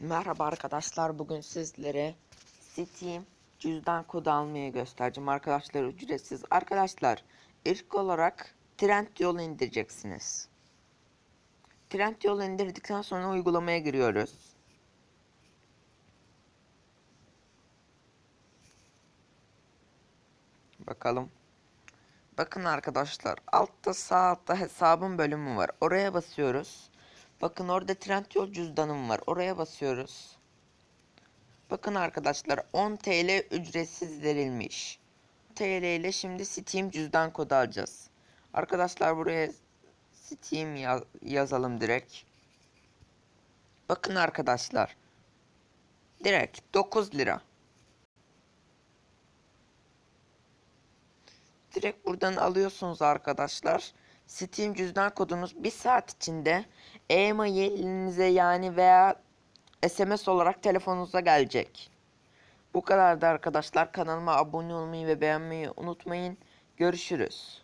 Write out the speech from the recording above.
Merhaba arkadaşlar bugün sizlere Steam cüzdan kodu almayı göstereceğim. Arkadaşlar ücretsiz. Arkadaşlar ilk olarak Trendyol indireceksiniz. Trendyol indirdikten sonra uygulamaya giriyoruz. Bakalım. Bakın arkadaşlar altta sağ altta hesabın bölümü var. Oraya basıyoruz Bakın orada Trendyol cüzdanım var. Oraya basıyoruz. Bakın arkadaşlar 10 TL ücretsiz verilmiş. TL ile şimdi Steam cüzdan kodu alacağız. Arkadaşlar buraya Steam ya- yazalım direkt. Bakın arkadaşlar. Direkt 9 lira. Direkt buradan alıyorsunuz arkadaşlar. Steam cüzdan kodunuz bir saat içinde e-mailinize yani veya SMS olarak telefonunuza gelecek. Bu kadardı arkadaşlar. Kanalıma abone olmayı ve beğenmeyi unutmayın. Görüşürüz.